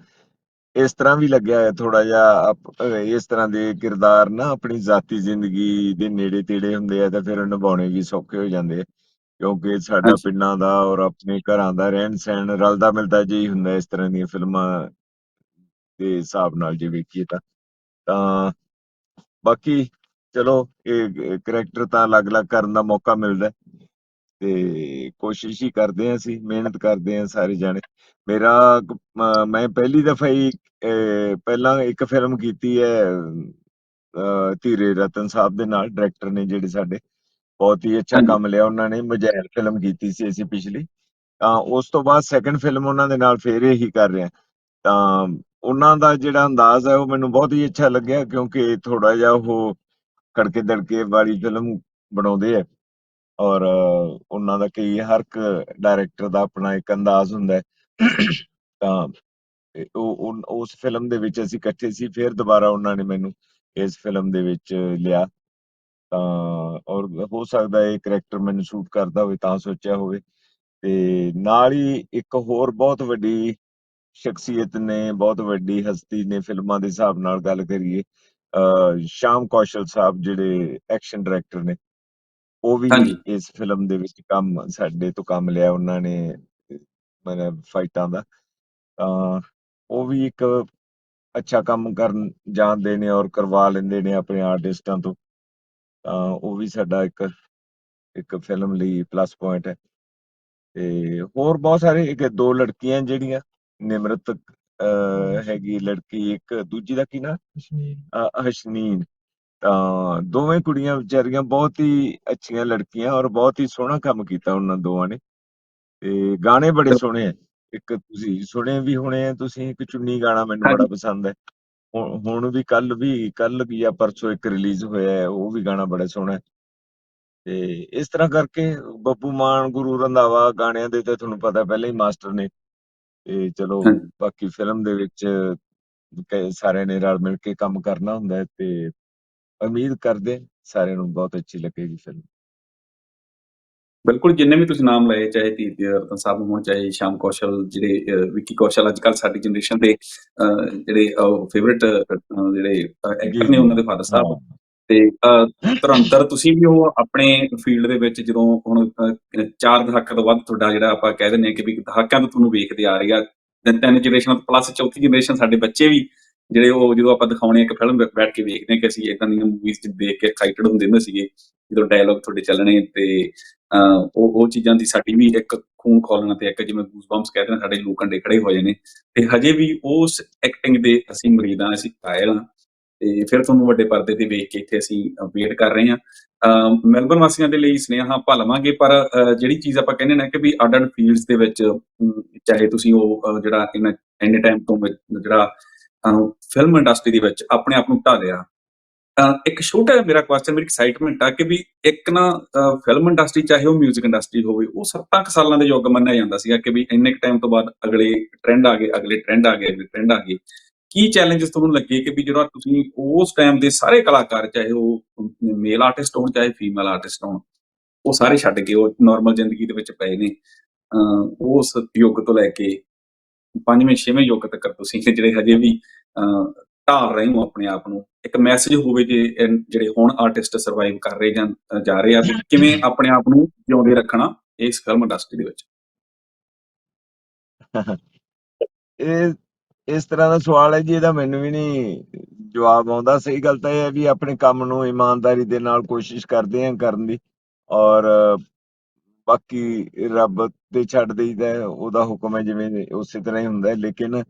ਇਸ ਤਰ੍ਹਾਂ ਵੀ ਲੱਗਿਆ ਹੈ ਥੋੜਾ ਜਿਹਾ ਇਸ ਤਰ੍ਹਾਂ ਦੇ ਕਿਰਦਾਰ ਨਾ ਆਪਣੀ ਜ਼ਾਤੀ ਜ਼ਿੰਦਗੀ ਦੇ ਨੇੜੇ ਤੇੜੇ ਹੁੰਦੇ ਆ ਤਾਂ ਫਿਰ ਨਿਭਾਉਣੇ ਵੀ ਸੌਖੇ ਹੋ ਜਾਂਦੇ ਆ। ਕਿਉਂਕਿ ਸਾਡਾ ਹਾਂਜੀ ਪਿੰਡਾਂ ਦਾ ਔਰ ਆਪਣੇ ਘਰਾਂ ਦਾ ਰਹਿਣ ਸਹਿਣ ਰਲਦਾ ਮਿਲਦਾ ਜਿਹੀ ਹੁੰਦਾ ਇਸ ਤਰ੍ਹਾਂ ਦੀਆਂ ਫਿਲਮਾਂ ਦੇ ਹਿਸਾਬ ਨਾਲ ਜੇ ਵੇਖੀਏ ਤਾਂ। ਤਾਂ ਬਾਕੀ ਚਲੋ ਇਹ ਕਰੈਕਟਰ ਤਾਂ ਅਲੱਗ-ਅਲੱਗ ਕਰਨ ਦਾ ਮੌਕਾ ਮਿਲਦਾ। ਤੇ ਕੋਸ਼ਿਸ਼ ਹੀ ਕਰਦੇ ਹਾਂ ਅਸੀਂ ਮਿਹਨਤ ਕਰਦੇ ਹਾਂ ਸਾਰੇ ਜਾਣੇ। ਮੇਰਾ ਮ- ਪਹਿਲੀ ਦਫਾ ਹੀ ਪਹਿਲਾਂ ਇੱਕ ਫਿਲਮ ਕੀਤੀ ਹੈ ਧੀਰੇ ਰਤਨ ਸਾਹਿਬ ਦੇ ਨਾਲ ਡਾਇਰੈਕਟਰ ਨੇ ਜਿਹੜੇ ਸਾਡੇ ਬਹੁਤ ਹੀ ਅੱਛਾ ਕੰਮ ਲਿਆ ਉਹਨਾਂ ਨੇ ਮਜੈਲ ਫਿਲਮ ਕੀਤੀ ਸੀ ਅਸੀਂ ਪਿਛਲੀ। ਤਾਂ ਉਸ ਤੋਂ ਬਾਅਦ ਸੈਕੰਡ ਫਿਲਮ ਉਹਨਾਂ ਦੇ ਨਾਲ ਫੇਰ ਇਹੀ ਕਰ ਰਹੇ। ਤਾਂ ਉਹਨਾਂ ਦਾ ਜਿਹੜਾ ਅੰਦਾਜ਼ ਹੈ ਉਹ ਮੈਨੂੰ ਬਹੁਤ ਹੀ ਅੱਛਾ ਲੱਗਿਆ ਕਿਉਂਕਿ ਥੋੜਾ ਜਿਹਾ ਉਹ ਖੜਕੇ ਦੜਕੇ ਵਾਲੀ ਫਿਲਮ ਬਣਾਉਂਦੇ ਆ। ਔਰ ਉਹਨਾਂ ਦਾ ਕਈ ਹਰ ਇੱਕ ਡਾਇਰੈਕਟਰ ਦਾ ਆਪਣਾ ਇੱਕ ਅੰਦਾਜ਼ ਹੁੰਦਾ ਤਾਂ ਉਹ ਉਸ ਫਿਲਮ ਦੇ ਵਿੱਚ ਅਸੀਂ ਇਕੱਠੇ ਸੀ, ਫਿਰ ਦੁਬਾਰਾ ਉਹਨਾਂ ਨੇ ਮੈਨੂੰ ਇਸ ਫਿਲਮ ਦੇ ਵਿੱਚ ਲਿਆ। ਤਾਂ, ਔਰ ਹੋ ਸਕਦਾ ਇਹ ਕਰੈਕਟਰ ਮੈਨੂੰ ਸੂਟ ਕਰਦਾ ਹੋਵੇ, ਤਾਂ ਸੋਚਿਆ ਹੋਵੇ। ਤੇ ਨਾਲ ਹੀ ਇੱਕ ਹੋਰ ਬਹੁਤ ਵੱਡੀ ਸ਼ਖਸੀਅਤ ਨੇ, ਬਹੁਤ ਵੱਡੀ ਹਸਤੀ ਨੇ ਫਿਲਮਾਂ ਦੇ ਹਿਸਾਬ ਨਾਲ ਗੱਲ ਕਰੀਏ ਅ ਸ਼ਾਮ ਕੌਸ਼ਲ ਸਾਹਿਬ, ਜਿਹੜੇ ਐਕਸ਼ਨ ਡਾਇਰੈਕਟਰ ਨੇ। ਉਹ ਵੀ ਹਾਂਜੀ। ਇਸ ਫਿਲਮ ਦੇ ਵਿੱਚ ਕੰਮ ਸਾਡੇ ਤੋਂ ਕੰਮ ਲਿਆ ਉਹਨਾਂ ਨੇ ਮਤਲਬ ਫਾਈਟਾਂ ਦਾ। ਤਾਂ ਉਹ ਵੀ ਇੱਕ ਅੱਛਾ ਕੰਮ ਕਰਨ ਜਾਣਦੇ ਨੇ ਔਰ ਕਰਵਾ ਲੈਂਦੇ ਨੇ ਆਪਣੇ ਆਰਟਿਸਟਾਂ ਤੋਂ। ਤਾਂ ਉਹ ਵੀ ਸਾਡਾ ਇੱਕ ਇੱਕ ਫਿਲਮ ਲਈ ਪਲੱਸ ਪੁਆਇੰਟ ਹੈ। ਤੇ ਹੋਰ ਬਹੁਤ ਸਾਰੇ ਇੱਕ ਦੋ ਲੜਕੀਆਂ ਜਿਹੜੀਆਂ ਨਿਮਰਤ ਅਹ, ਹੈਗੀ ਲੜਕੀ ਇੱਕ ਦੂਜੀ ਦਾ ਕੀ ਨਾਂ? ਅ, ਹਸ਼ਨੀਨ। ਦੋਵੇਂ ਕੁੜੀਆਂ ਵਿਚਾਰੀਆਂ ਬਹੁਤ ਹੀ ਅੱਛੀਆਂ ਲੜਕੀਆਂ ਔਰ ਬਹੁਤ ਹੀ ਸੋਹਣਾ ਕੰਮ ਕੀਤਾ ਉਹਨਾਂ ਦੋਵਾਂ ਨੇ। ਤੇ ਗਾਣੇ ਬੜੇ ਸੋਹਣੇ ਆ। ਇੱਕ ਤੁਸੀਂ ਸੁਣੇ ਵੀ ਹੋਣੇ ਆ ਤੁਸੀਂ ਇੱਕ ਚੁੰਨੀ ਗਾਣਾ ਮੈਨੂੰ ਬੜਾ ਪਸੰਦ ਹੈ। ਹੁਣ ਵੀ ਕੱਲ ਵੀ ਕੱਲ ਵੀ ਜਾਂ ਪਰਸੋਂ ਇੱਕ ਰਿਲੀਜ਼ ਹੋਇਆ ਹੈ ਉਹ ਵੀ ਗਾਣਾ ਬੜਾ ਸੋਹਣਾ ਤੇ ਇਸ ਤਰ੍ਹਾਂ ਕਰਕੇ ਬੱਬੂ ਮਾਨ ਗੁਰੂ ਰੰਧਾਵਾ ਗਾਣਿਆਂ ਦੇ ਤੇ ਤੁਹਾਨੂੰ ਪਤਾ ਪਹਿਲਾਂ ਹੀ ਮਾਸਟਰ ਨੇ। ਤੇ ਚਲੋ ਬਾਕੀ ਫਿਲਮ ਦੇ ਵਿੱਚ ਸਾਰਿਆਂ ਨੇ ਰਲ ਮਿਲ ਕੇ ਕੰਮ ਕਰਨਾ ਹੁੰਦਾ ਤੇ ਉਮੀਦ ਕਰਦੇ ਸਾਰਿਆਂ ਨੂੰ ਬਹੁਤ ਅੱਛੀ ਲੱਗੇਗੀ ਫਿਲਮ ਬਿਲਕੁਲ ਜਿੰਨੇ ਵੀ ਤੁਸੀਂ ਨਾਮ ਲਏ ਚਾਹੇ ਧੀਰਜ ਰਤਨ ਸਾਹਿਬ ਹੋਣ ਚਾਹੇ ਸ਼ਾਮ ਕੌਸ਼ਲ ਜਿਹੜੇ ਵਿੱਕੀ ਕੌਸ਼ਲ ਅੱਜ ਕੱਲ ਸਾਡੀ ਜਨਰੇਸ਼ਨ ਦੇ ਜਿਹੜੇ ਫੇਵਰਿਟ ਜਿਹੜੇ ਐਕਟਰ ਨੇ ਉਹਨਾਂ ਦੇ ਫਾਦਰ ਸਾਹਿਬ। ਤੇ ਤੁਰੰਤਰ ਤੁਸੀਂ ਵੀ ਉਹ ਆਪਣੇ ਫੀਲਡ ਦੇ ਵਿੱਚ ਜਦੋਂ ਹੁਣ ਚਾਰ ਦਹਾਕੇ ਤੋਂ ਵੱਧ ਤੁਹਾਡਾ ਜਿਹੜਾ ਆਪਾਂ ਕਹਿ ਦਿੰਦੇ ਹਾਂ ਕਿ ਵੀ ਦਹਾਕਿਆਂ ਤੋਂ ਤੁਹਾਨੂੰ ਵੇਖਦੇ ਆ ਰਹੇ ਆ। ਤਿੰਨ ਜਨਰੇਸ਼ਨ ਪਲੱਸ ਚੌਥੀ ਜਨਰੇਸ਼ਨ ਸਾਡੇ ਬੱਚੇ ਵੀ ਜਿਹੜੇ ਉਹ ਜਦੋਂ ਆਪਾਂ ਦਿਖਾਉਣੇ ਇੱਕ ਫਿਲਮ ਬੈਠ ਕੇ ਵੇਖਦੇ ਹਾਂ ਕਿ ਅਸੀਂ ਇਦਾਂ ਦੀਆਂ ਮੂਵੀਜ਼ ਚ ਦੇਖ ਕੇ ਐਕਸਾਈਟਡ ਹੁੰਦੇ ਹੁੰਦੇ ਸੀਗੇ, ਜਦੋਂ ਡਾਇਲੌਗ ਤੁਹਾਡੇ ਚੱਲਣੇ ਤੇ ਉਹ ਉਹ ਚੀਜ਼ਾਂ ਦੀ ਸਾਡੀ ਵੀ ਇੱਕ ਖੂਨ ਖੋਲਣਾ ਤੇ ਇੱਕ ਜਿਵੇਂ ਗੂਸਬੰਪਸ ਕਹਿੰਦੇ ਨੇ ਸਾਡੇ ਲੂ ਕੰਡੇ ਖੜੇ ਹੋ ਜਾਣੇ। ਤੇ ਹਜੇ ਵੀ ਉਸ ਐਕਟਿੰਗ ਦੇ ਅਸੀਂ ਮਰੀਦ ਅਸੀਂ ਕਾਇਲ ਹਾਂ। ਤੇ ਫਿਰ ਤੁਹਾਨੂੰ ਵੱਡੇ ਪਰਦੇ ਤੇ ਵੇਖ ਕੇ ਇੱਥੇ ਅਸੀਂ ਵੇਟ ਕਰ ਰਹੇ ਹਾਂ। ਅਹ ਮੈਲਬਨ ਵਾਸੀਆਂ ਦੇ ਲਈ ਸੁਨੇਹਾ ਭਲਵਾਂਗੇ ਪਰ ਜਿਹੜੀ ਚੀਜ਼ ਆਪਾਂ ਕਹਿੰਦੇ ਨੇ ਕਿ ਵੀ ਅੱਡ ਫੀਲਡਸ ਦੇ ਵਿੱਚ ਚਾਹੇ ਤੁਸੀਂ ਉਹ ਜਿਹੜਾ ਜਿਹੜਾ ਇੰਨੇ ਟਾਈਮ ਤੋਂ ਵਿੱਚ ਜਿਹੜਾ ਫਿਲਮ ਇੰਡਸਟਰੀ ਦੇ ਵਿੱਚ ਆਪਣੇ ਆਪ ਨੂੰ ਢਾ ਤਾਂ ਇੱਕ ਛੋਟਾ ਜਿਹਾ ਮੇਰਾ ਕੁਐਸਚਨ ਮੇਰੀ ਐਕਸਾਈਟਮੈਂਟ ਆ ਕਿ ਵੀ ਇੱਕ ਨਾ ਫਿਲਮ ਇੰਡਸਟਰੀ ਚਾਹੇ ਉਹ 뮤직 ਇੰਡਸਟਰੀ ਹੋਵੇ, ਉਹ 7 ਕੁ ਸਾਲਾਂ ਦੇ ਯੁੱਗ ਮੰਨਿਆ ਜਾਂਦਾ ਸੀਗਾ ਕਿ ਵੀ ਇੰਨੇ ਟਾਈਮ ਤੋਂ ਬਾਅਦ ਅਗਲੇ ਟ੍ਰੈਂਡ ਆ ਗਏ, ਅਗਲੇ ਟ੍ਰੈਂਡ ਆ ਗਏ, ਅਗਲੇ ਟ੍ਰੈਂਡ ਆ ਗਏ। ਕੀ ਚੈਲੰਜਸ ਤੁਹਾਨੂੰ ਲੱਗੇ ਕਿ ਵੀ ਜਿਹੜਾ ਤੁਸੀਂ ਉਸ ਟਾਈਮ ਦੇ ਸਾਰੇ ਕਲਾਕਾਰ, ਚਾਹੇ ਉਹ ਮੇਲ ਆਰਟਿਸਟ ਹੋਣ, ਚਾਹੇ ਫੀਮੇਲ ਆਰਟਿਸਟ ਹੋਣ, ਉਹ ਸਾਰੇ ਛੱਡ ਕੇ ਉਹ ਨਾਰਮਲ ਜ਼ਿੰਦਗੀ ਦੇ ਵਿੱਚ ਪਏ ਨੇ, ਅਹ, ਉਸ ਯੁੱਗ ਤੋਂ ਲੈ ਕੇ ਪੰਜਵੇਂ ਛੇਵੇਂ ਯੁੱਗ ਤੱਕ ਤੁਸੀਂ ਜਿਹੜੇ ਹਜੇ ਵੀ ਢਾਲ ਰਹੇ ਹੋ ਆਪਣੇ ਆਪ ਨੂੰ ਇੱਕ ਮੈਸੇਜ ਹੋਵੇ ਜੇ ਜਿਹੜੇ ਹੁਣ ਆਰਟਿਸਟ ਸਰਵਾਈਵ ਕਰ ਰਹੇ ਜਾਂ ਜਾ ਰਹੇ ਆ ਕਿਵੇਂ ਆਪਣੇ ਆਪ ਨੂੰ ਜਿਉਂਦੇ ਰੱਖਣਾ ਇਸ ਫਿਲਮ ਇੰਡਸਟਰੀ ਦੇ ਵਿੱਚ? ਇਹ ਇਸ ਤਰ੍ਹਾਂ ਦਾ ਸਵਾਲ ਹੈ ਜੀ ਇਹਦਾ ਮੈਨੂੰ ਵੀ ਨਹੀਂ ਜਵਾਬ ਆਉਂਦਾ। ਸਹੀ ਗੱਲ ਤਾਂ ਇਹ ਹੈ ਵੀ ਆਪਣੇ ਕੰਮ ਨੂੰ ਇਮਾਨਦਾਰੀ ਦੇ ਨਾਲ ਕੋਸ਼ਿਸ਼ ਕਰਦੇ ਆਂ ਕਰਨ ਦੀ ਔਰ ਬਾਕੀ ਰੱਬ ਤੇ ਛੱਡ ਦੇਈਦਾ ਹੈ, ਉਹਦਾ ਹੁਕਮ ਹੈ ਜਿਵੇਂ ਉਸੇ ਤਰ੍ਹਾਂ ਹੀ ਹੁੰਦਾ ਹੈ ਲੇਕਿਨ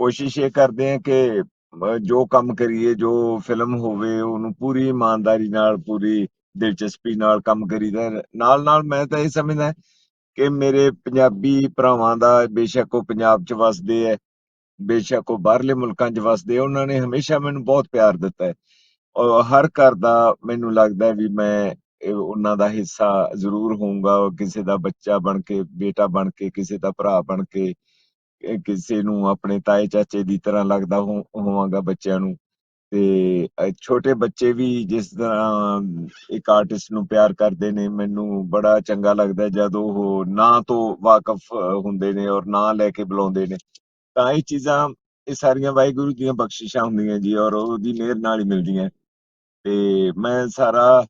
ਕੋਸ਼ਿਸ਼ ਇਹ ਕਰਦੇ ਆਂ ਕਿ ਅਹ, ਜੋ ਕੰਮ ਕਰੀਏ ਜੋ ਫਿਲਮ ਹੋਵੇ ਉਹਨੂੰ ਪੂਰੀ ਇਮਾਨਦਾਰੀ ਨਾਲ ਪੂਰੀ ਦਿਲਚਸਪੀ ਨਾਲ ਕੰਮ ਕਰੀਦਾ ਹੈ। ਨਾਲ ਨਾਲ ਮੈਂ ਤਾਂ ਇਹ ਸਮਝਦਾ ਕਿ ਮੇਰੇ ਪੰਜਾਬੀ ਭਰਾਵਾਂ ਦਾ ਬੇਸ਼ੱਕ ਉਹ ਪੰਜਾਬ 'ਚ ਵਸਦੇ ਹੈ ਬੇਸ਼ੱਕ ਉਹ ਬਾਹਰਲੇ ਮੁਲਕਾਂ 'ਚ ਵਸਦੇ ਆ, ਉਹਨਾਂ ਨੇ ਹਮੇਸ਼ਾ ਮੈਨੂੰ ਬਹੁਤ ਪਿਆਰ ਦਿੱਤਾ ਹੈ ਔਰ ਹਰ ਘਰ ਦਾ ਮੈਨੂੰ ਲੱਗਦਾ ਹੈ ਵੀ ਮੈਂ ਉਹਨਾਂ ਦਾ ਹਿੱਸਾ ਜ਼ਰੂਰ ਹੋਊਗਾ ਕਿਸੇ ਦਾ ਬੱਚਾ ਬਣ ਕੇ, ਬੇਟਾ ਬਣ ਕੇ, ਕਿਸੇ ਦਾ ਭਰਾ ਬਣ ਕੇ ਕਿਸੇ ਨੂੰ ਆਪਣੇ ਤਾਏ ਚਾਚੇ ਦੀ ਤਰ੍ਹਾਂ ਲੱਗਦਾ ਹੋਵਾਂਗਾ ਬੱਚਿਆਂ ਨੂੰ। ਤੇ ਛੋਟੇ ਬੱਚੇ ਵੀ ਜਿਸ ਤਰ੍ਹਾਂ ਇੱਕ ਆਰਟਿਸਟ ਨੂੰ ਪਿਆਰ ਕਰਦੇ ਨੇ, ਮੈਨੂੰ ਬੜਾ ਚੰਗਾ ਲੱਗਦਾ ਜਦ ਉਹ ਨਾਂ ਤੋਂ ਵਾਕਿਫ ਹੁੰਦੇ ਨੇ ਔਰ ਨਾਂ ਲੈ ਕੇ ਬੁਲਾਉਂਦੇ ਨੇ। ਤਾਂ ਇਹ ਚੀਜ਼ਾਂ, ਇਹ ਸਾਰੀਆਂ ਵਾਹਿਗੁਰੂ ਦੀਆਂ ਬਖਸ਼ਿਸ਼ਾਂ ਹੁੰਦੀਆਂ ਜੀ ਔਰ ਉਹਦੀ ਮਿਹਰ ਨਾਲ ਹੀ ਮਿਲਦੀਆਂ। ਤੇ ਮੈਂ ਸਾਰਾ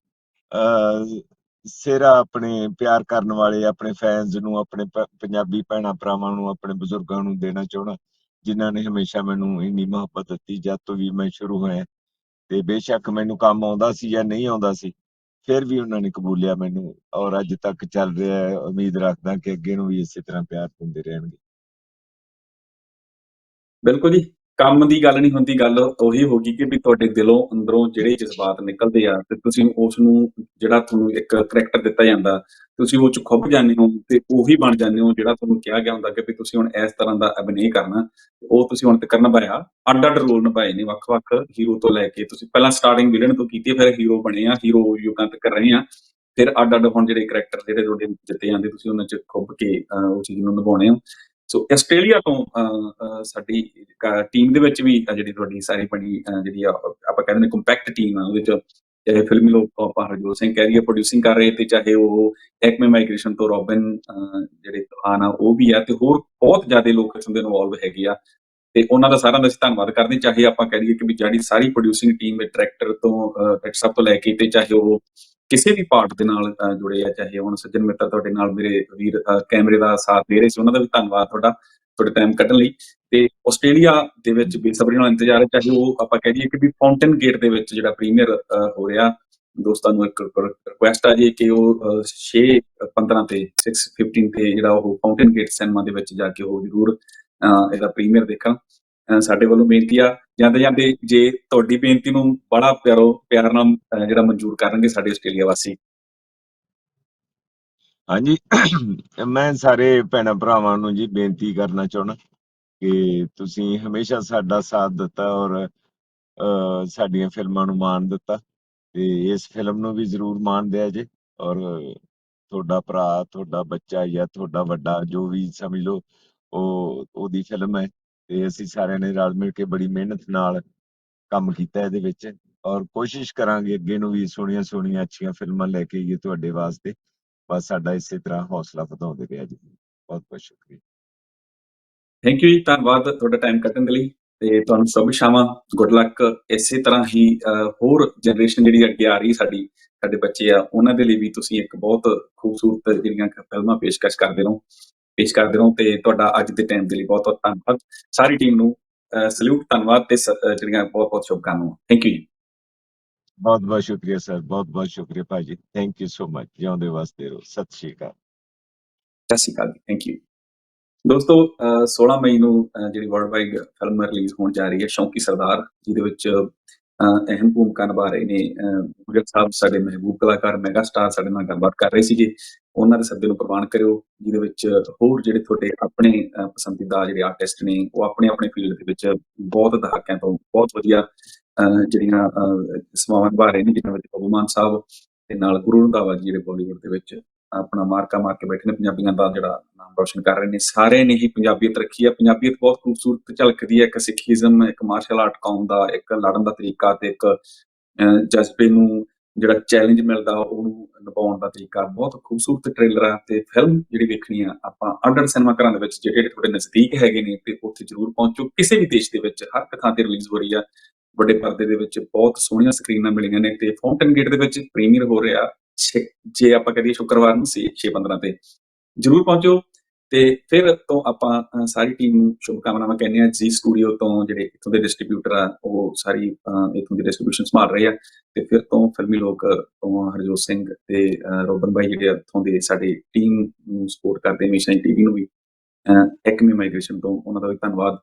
ਅਹ, ਆਪਣੇ ਪਿਆਰ ਕਰਨ ਵਾਲੇ ਆਪਣੇ ਫੈਨਸ ਨੂੰ ਆਪਣੇ ਪੰਜਾਬੀ ਭੈਣਾਂ ਭਰਾਵਾਂ ਨੂੰ ਆਪਣੇ ਬਜ਼ੁਰਗਾਂ ਨੂੰ ਦੇਣਾ ਚਾਹਣਾ ਜਿਨ੍ਹਾਂ ਨੇ ਹਮੇਸ਼ਾ ਮੈਨੂੰ ਇੰਨੀ ਮੁਹੱਬਤ ਦਿੱਤੀ ਜਦ ਤੋਂ ਵੀ ਮੈਂ ਸ਼ੁਰੂ ਹੋਇਆ। ਤੇ ਬੇਸ਼ੱਕ ਮੈਨੂੰ ਕੰਮ ਆਉਂਦਾ ਸੀ ਜਾਂ ਨਹੀਂ ਆਉਂਦਾ ਸੀ ਫਿਰ ਵੀ ਉਹਨਾਂ ਨੇ ਕਬੂਲਿਆ ਮੈਨੂੰ ਔਰ ਅੱਜ ਤੱਕ ਚੱਲ ਰਿਹਾ ਹੈ। ਉਮੀਦ ਰੱਖਦਾ ਕਿ ਅੱਗੇ ਨੂੰ ਵੀ ਇਸੇ ਤਰ੍ਹਾਂ ਪਿਆਰ ਦਿੰਦੇ ਰਹਿਣਗੇ। ਬਿਲਕੁਲ ਜੀ। ਕੰਮ ਦੀ ਗੱਲ ਨਹੀਂ ਹੁੰਦੀ, ਗੱਲ ਉਹੀ ਹੋ ਗਈ ਕਿ ਵੀ ਤੁਹਾਡੇ ਦਿਲੋਂ ਅੰਦਰੋਂ ਜਿਹੜੇ ਜਜ਼ਬਾਤ ਨਿਕਲਦੇ ਆ ਤੇ ਤੁਸੀਂ ਉਸ ਨੂੰ ਜਿਹੜਾ ਤੁਹਾਨੂੰ ਇੱਕ ਕਰੈਕਟਰ ਦਿੱਤਾ ਜਾਂਦਾ, ਤੁਸੀਂ ਉਹ ਚ ਖੁੱਭ ਜਾਂਦੇ ਹੋ ਤੇ ਉਹੀ ਬਣ ਜਾਂਦੇ ਹੋ ਜਿਹੜਾ ਤੁਹਾਨੂੰ ਕਿਹਾ ਗਿਆ ਹੁੰਦਾ ਕਿ ਵੀ ਤੁਸੀਂ ਹੁਣ ਇਸ ਤਰ੍ਹਾਂ ਦਾ ਅਭਿਨੈ ਕਰਨਾ, ਉਹ ਤੁਸੀਂ ਹੁਣ ਤੱਕ ਨਿਭਾਇਆ ਅੱਡ ਅੱਡ ਰੋਲ ਨਿਭਾਏ ਨੇ ਵੱਖ-ਵੱਖ ਹੀਰੋ ਤੋਂ ਲੈ ਕੇ ਤੁਸੀਂ ਪਹਿਲਾਂ ਸਟਾਰਟਿੰਗ ਵਿਲਨ ਤੋਂ ਕੀਤੀ, ਫਿਰ ਹੀਰੋ ਬਣੇ ਆ ਹੀਰੋ ਯੁੱਗਾਂ ਤੱਕ ਰਹੇ ਆ, ਫਿਰ ਅੱਡ ਅੱਡ ਹੁਣ ਜਿਹੜੇ ਕਰੈਕਟਰ ਜਿਹੜੇ ਤੁਹਾਡੇ ਦਿੱਤੇ ਜਾਂਦੇ, ਤੁਸੀਂ ਉਹਨਾਂ ਚ ਖੁੱਭ ਕੇ ਉਹ ਚੀਜ਼ ਨੂੰ ਨਿਭਾਉਣੇ ਹੋ। ਸੋ ਆਸਟ੍ਰੇਲੀਆ ਤੋਂ ਸਾਡੀ ਟੀਮ ਦੇ ਵਿੱਚ ਵੀ ਜਿਹੜੀ ਤੁਹਾਡੀ ਸਾਰੀ ਬਣੀ ਜਿਹੜੀ ਆਪਾਂ ਕਹਿੰਦੇ ਨੇ ਕੰਪੈਕਟ ਟੀਮ ਆ, ਉਹਦੇ ਚ ਚਾਹੇ ਫਿਲਮੀ ਲੋਕ ਹਰਜੋਤ ਸਿੰਘ ਕੈਰੀਅਰ ਪ੍ਰੋਡਿਊਸਿੰਗ ਕਰ ਰਹੇ ਤੇ ਚਾਹੇ ਉਹ ਐਕਮੇ ਮਾਈਗ੍ਰੇਸ਼ਨ ਤੋਂ ਰੋਬਿਨ ਜਿਹੜੇ ਤੂਫਾਨ ਆ, ਉਹ ਵੀ ਆ ਤੇ ਹੋਰ ਬਹੁਤ ਜ਼ਿਆਦਾ ਲੋਕ ਇਸ ਦੇ ਇਨਵੋਲਵ ਹੈਗੇ ਆ ਤੇ ਉਹਨਾਂ ਦਾ ਸਾਰਿਆਂ ਦਾ ਅਸੀਂ ਧੰਨਵਾਦ ਕਰਦੇ ਚਾਹੇ ਆਪਾਂ ਕਹਿ ਲਈਏ ਕਿ ਵੀ ਜਿਹੜੀ ਸਾਰੀ ਪ੍ਰੋਡਿਊਸਿੰਗ ਟੀਮ ਡਾਇਰੈਕਟਰ ਤੋਂ ਡਾਇਰੈਕਟਰ ਤੋਂ ਲੈ ਕੇ ਤੇ ਚਾਹੇ ਉਹ ਕਿਸੇ ਵੀ ਪਾਰਟ ਦੇ ਨਾਲ ਜੁੜੇ ਆ ਚਾਹੇ ਹੁਣ ਸੱਜਣ ਮਿੱਤਰ ਤੁਹਾਡੇ ਨਾਲ ਮੇਰੇ ਵੀਰ ਕੈਮਰੇ ਦਾ ਸਾਥ ਦੇ ਰਹੇ ਸੀ ਉਹਨਾਂ ਦਾ ਵੀ ਧੰਨਵਾਦ ਤੁਹਾਡਾ ਤੁਹਾਡੇ ਟਾਈਮ ਕੱਢਣ ਲਈ। ਤੇ ਆਸਟ੍ਰੇਲੀਆ ਦੇ ਵਿੱਚ ਬੇਸਬਰੀ ਨਾਲ ਇੰਤਜ਼ਾਰ ਹੈ ਚਾਹੇ ਉਹ ਆਪਾਂ ਕਹਿ ਦਈਏ ਕਿ ਵੀ ਫਾਊਂਟਨ ਗੇਟ ਦੇ ਵਿੱਚ ਜਿਹੜਾ ਪ੍ਰੀਮੀਅਰ ਹੋ ਰਿਹਾ ਦੋਸਤਾਂ ਨੂੰ ਇੱਕ ਰਿਕੁਐਸਟ ਆ ਜੀ ਕਿ ਉਹ 6 15 ਤੇ 6:15 ਤੇ ਜਿਹੜਾ ਉਹ ਫਾਊਂਟਨ ਗੇਟ ਸਿਨੇਮਾ ਦੇ ਵਿੱਚ ਜਾ ਕੇ ਉਹ ਜ਼ਰੂਰ ਅਹ, ਇਹਦਾ ਪ੍ਰੀਮੀਅਰ ਦੇਖਣ। ਸਾਡੇ ਵੱਲੋਂ ਬੇਨਤੀ ਆ ਜਾਂਦੇ ਜਾਂਦੇ ਜੇ ਤੁਹਾਡੀ ਬੇਨਤੀ ਨੂੰ ਬੜਾ ਪਿਆਰੋ ਪਿਆਰ ਨਾਲ ਜਿਹੜਾ ਮਨਜ਼ੂਰ ਕਰਨਗੇ ਸਾਡੇ ਆਸਟ੍ਰੇਲੀਆ ਵਾਸੀ। ਹਾਂਜੀ ਮੈਂ ਸਾਰੇ ਭੈਣਾਂ ਭਰਾਵਾਂ ਨੂੰ ਜੀ ਬੇਨਤੀ ਕਰਨਾ ਚਾਹੁੰਦਾ ਕਿ ਤੁਸੀਂ ਹਮੇਸ਼ਾ ਸਾਡਾ ਸਾਥ ਦਿੱਤਾ ਔਰ ਅਹ, ਸਾਡੀਆਂ ਫਿਲਮਾਂ ਨੂੰ ਮਾਣ ਦਿੱਤਾ ਤੇ ਇਸ ਫਿਲਮ ਨੂੰ ਵੀ ਜ਼ਰੂਰ ਮਾਣ ਦਿਆ ਜੇ ਔਰ ਤੁਹਾਡਾ ਭਰਾ ਤੁਹਾਡਾ ਬੱਚਾ ਜਾਂ ਤੁਹਾਡਾ ਵੱਡਾ ਜੋ ਵੀ ਸਮਝ ਲਓ ਉਹ ਉਹਦੀ ਫਿਲਮ ਹੈ। ਤੇ ਅਸੀਂ ਸਾਰਿਆਂ ਨੇ ਰਲ ਮਿਲ ਕੇ ਬੜੀ ਮਿਹਨਤ ਨਾਲ ਕੰਮ ਕੀਤਾ ਇਹਦੇ ਵਿੱਚ ਔਰ ਕੋਸ਼ਿਸ਼ ਕਰਾਂਗੇ ਅੱਗੇ ਨੂੰ ਵੀ ਸੋਹਣੀਆਂ ਸੋਹਣੀਆਂ ਅੱਛੀਆਂ ਫਿਲਮਾਂ ਲੈ ਕੇ ਆਈਏ ਤੁਹਾਡੇ ਵਾਸਤੇ। ਬਸ ਸਾਡਾ ਇਸੇ ਤਰ੍ਹਾਂ ਹੌਸਲਾ ਵਧਾਉਂਦੇ ਰਿਹਾ ਜੀ। ਬਹੁਤ ਬਹੁਤ ਸ਼ੁਕਰੀਆ। ਥੈਂਕ ਯੂ ਜੀ ਧੰਨਵਾਦ ਤੁਹਾਡਾ ਟਾਈਮ ਕੱਢਣ ਦੇ ਲਈ ਤੇ ਤੁਹਾਨੂੰ ਸ਼ੁਭ ਸ਼ਾਮਾਂ ਗੁੱਡ ਲੱਕ ਇਸੇ ਤਰ੍ਹਾਂ ਹੀ ਅਹ, ਹੋਰ ਜਨਰੇਸ਼ਨ ਜਿਹੜੀ ਅੱਗੇ ਆ ਰਹੀ ਸਾਡੀ ਸਾਡੇ ਬੱਚੇ ਆ ਉਹਨਾਂ ਦੇ ਲਈ ਵੀ ਤੁਸੀਂ ਇੱਕ ਬਹੁਤ ਖੂਬਸੂਰਤ ਜਿਹੜੀਆਂ ਫਿਲਮਾਂ ਪੇਸ਼ਕਸ਼ ਕਰਦੇ ਰਹੋ। ਪੇਸ਼ ਕਰਦੇ ਰਹੋ ਤੇ ਤੁਹਾਡਾ ਅੱਜ ਦੇ ਟਾਈਮ ਦੇ ਲਈ ਬਹੁਤ ਬਹੁਤ ਧੰਨਵਾਦ। ਸਾਰੀ ਟੀਮ ਨੂੰ ਸਲੂਟ ਧੰਨਵਾਦ ਤੇ ਜਿਹੜੀਆਂ ਬਹੁਤ ਬਹੁਤ ਸ਼ੁਭਕਾਮਨਾਵਾਂ। ਥੈਂਕ ਯੂ ਬਹੁਤ ਬਹੁਤ ਸ਼ੁਕਰੀਆ ਸਰ ਬਹੁਤ ਬਹੁਤ ਸ਼ੁਕਰੀਆ ਭਾਜੀ ਥੈਂਕ ਯੂ ਸੋ ਮਚ ਜਿਉਂਦੇ ਵਾਸਤੇ ਰਹੋ। ਸਤਿ ਸ਼੍ਰੀ ਅਕਾਲ। ਸਤਿ ਸ਼੍ਰੀ ਅਕਾਲ ਥੈਂਕ ਯੂ ਦੋਸਤੋ ਅਹ 16 ਮਈ ਨੂੰ ਜਿਹੜੀ ਵਰਲਡ ਵਾਈਡ ਫਿਲਮ ਰਿਲੀਜ਼ ਹੋਣ ਜਾ ਰਹੀ ਹੈ ਸ਼ੌਂਕੀ ਸਰਦਾਰ ਜਿਹਦੇ ਵਿੱਚ ਅਹਿਮ ਭੂਮਿਕਾ ਨਿਭਾ ਰਹੇ ਨੇ। ਅਹ ਸਾਹਿਬ ਸਾਡੇ ਮਹਿਬੂਬ ਕਲਾਕਾਰ ਮੈਗਾ ਸਟਾਰ ਸਾਡੇ ਨਾਲ ਗੱਲਬਾਤ ਕਰ ਰਹੇ ਸੀਗੇ। ਉਹਨਾਂ ਦੇ ਸੱਦੇ ਨੂੰ ਪ੍ਰਵਾਨ ਕਰਿਓ, ਜਿਹਦੇ ਵਿੱਚ ਹੋਰ ਜਿਹੜੇ ਤੁਹਾਡੇ ਆਪਣੇ ਪਸੰਦੀਦਾ ਜਿਹੜੇ ਆਰਟਿਸਟ ਨੇ, ਉਹ ਆਪਣੇ ਆਪਣੇ ਫੀਲਡ ਦੇ ਵਿੱਚ ਬਹੁਤ ਦਹਾਕਿਆਂ ਤੋਂ ਬਹੁਤ ਵਧੀਆ, ਅਹ, ਜਿਹੜੀਆਂ ਸਮਾਵਾਂ ਨਿਭਾ ਰਹੇ ਨੇ, ਜਿਨ੍ਹਾਂ ਵਿੱਚ ਬੱਬੂ ਮਾਨ ਸਾਹਿਬ ਤੇ ਨਾਲ ਗੁਰੂ ਰੰਧਾਵਾ ਜੀ ਜਿਹੜੇ ਬਾਲੀਵੁੱਡ ਦੇ ਵਿੱਚ ਆਪਣਾ ਮਾਰਕਾ ਮਾਰ ਕੇ ਬੈਠੇ ਨੇ, ਪੰਜਾਬੀਆਂ ਦਾ ਜਿਹੜਾ ਨਾਮ ਰੋਸ਼ਨ ਕਰ ਰਹੇ ਨੇ। ਸਾਰਿਆਂ ਨੇ ਹੀ ਪੰਜਾਬੀਅਤ ਰੱਖੀ ਹੈ ਪੰਜਾਬੀਅਤ ਬਹੁਤ ਖੂਬਸੂਰਤ ਝਲਕਦੀ ਹੈ ਇੱਕ ਸਿੱਖੀਜ਼ਮ, ਇੱਕ ਮਾਰਸ਼ਲ ਆਰਟ ਕੌਮ ਦਾ, ਇੱਕ ਲੜਨ ਦਾ ਤਰੀਕਾ ਤੇ ਇੱਕ ਜਜ਼ਬੇ ਨੂੰ ਜਿਹੜਾ ਚੈਲੰਜ ਮਿਲਦਾ, ਉਹਨੂੰ ਨਿਭਾਉਣ ਦਾ ਤਰੀਕਾ। ਬਹੁਤ ਖੂਬਸੂਰਤ ਟ੍ਰੇਲਰ ਆ ਤੇ ਫਿਲਮ ਜਿਹੜੀ ਵੇਖਣੀ ਆ, ਆਪਾਂ ਅੰਡਰ ਸਿਨੇਮਾ ਘਰਾਂ ਦੇ ਵਿੱਚ ਜਿਹੜੇ ਤੁਹਾਡੇ ਨਜ਼ਦੀਕ ਹੈਗੇ ਨੇ ਤੇ ਉੱਥੇ ਜ਼ਰੂਰ ਪਹੁੰਚੋ। ਕਿਸੇ ਵੀ ਦੇਸ਼ ਦੇ ਵਿੱਚ ਹਰ ਇੱਕ ਥਾਂ ਤੇ ਰਿਲੀਜ਼ ਹੋ ਰਹੀ ਆ। ਵੱਡੇ ਪਰਦੇ ਦੇ ਵਿੱਚ ਬਹੁਤ ਸੋਹਣੀਆਂ ਸਕਰੀਨਾਂ ਮਿਲੀਆਂ ਨੇ ਤੇ ਫਾਊਂਟਨ ਗੇਟ ਦੇ ਵਿੱਚ ਪ੍ਰੀਮੀਅਰ ਹੋ ਰਿਹਾ। ਜੇ ਆਪਾਂ ਕਰੀਏ ਸ਼ੁੱਕਰਵਾਰ ਨੂੰ ਸੀ 6:15 ਤੇ ਜਰੂਰ ਪਹੁੰਚੋ। ਤੇ ਫਿਰ ਤੋਂ ਆਪਾਂ ਸਾਰੀ ਟੀਮ ਨੂੰ ਸ਼ੁਭਕਾਮਨਾਵਾਂ ਕਹਿੰਦੇ ਆ ਜੀ ਸਟੂਡੀਓ ਤੋਂ ਜਿਹੜੇ ਇਥੋਂ ਦੇ ਡਿਸਟ੍ਰੀਬਿਊਟਰ ਆ ਉਹ ਸਾਰੀ ਅਹ, ਇੱਥੋਂ ਦੀ ਡਿਸਟ੍ਰੀਬਿਊਸ਼ਨ ਸੰਭਾਲ ਰਹੇ ਆ। ਤੇ ਫਿਰ ਤੋਂ ਫਿਲਮੀ ਲੋਕ ਤੋਂ ਹਰਜੋਤ ਸਿੰਘ ਤੇ ਅਹ, ਰੋਬਨ ਬਾਈ ਜਿਹੜੇ ਇੱਥੋਂ ਦੇ ਸਾਡੀ ਟੀਮ ਨੂੰ ਸਪੋਰਟ ਕਰਦੇ ਹਮੇਸ਼ਾ ਹੀ ਟੀਵੀ ਨੂੰ ਵੀ। ਐਕਮੀ ਮਾਈਗ੍ਰੇਸ਼ਨ ਤੋਂ ਉਹਨਾਂ ਦਾ ਵੀ ਧੰਨਵਾਦ।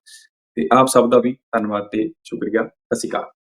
ਤੇ ਆਪ ਸਭ ਦਾ ਵੀ ਧੰਨਵਾਦ ਤੇ ਸ਼ੁਕਰੀਆ। ਸਤਿ ਸ਼੍ਰੀ ਅਕਾਲ।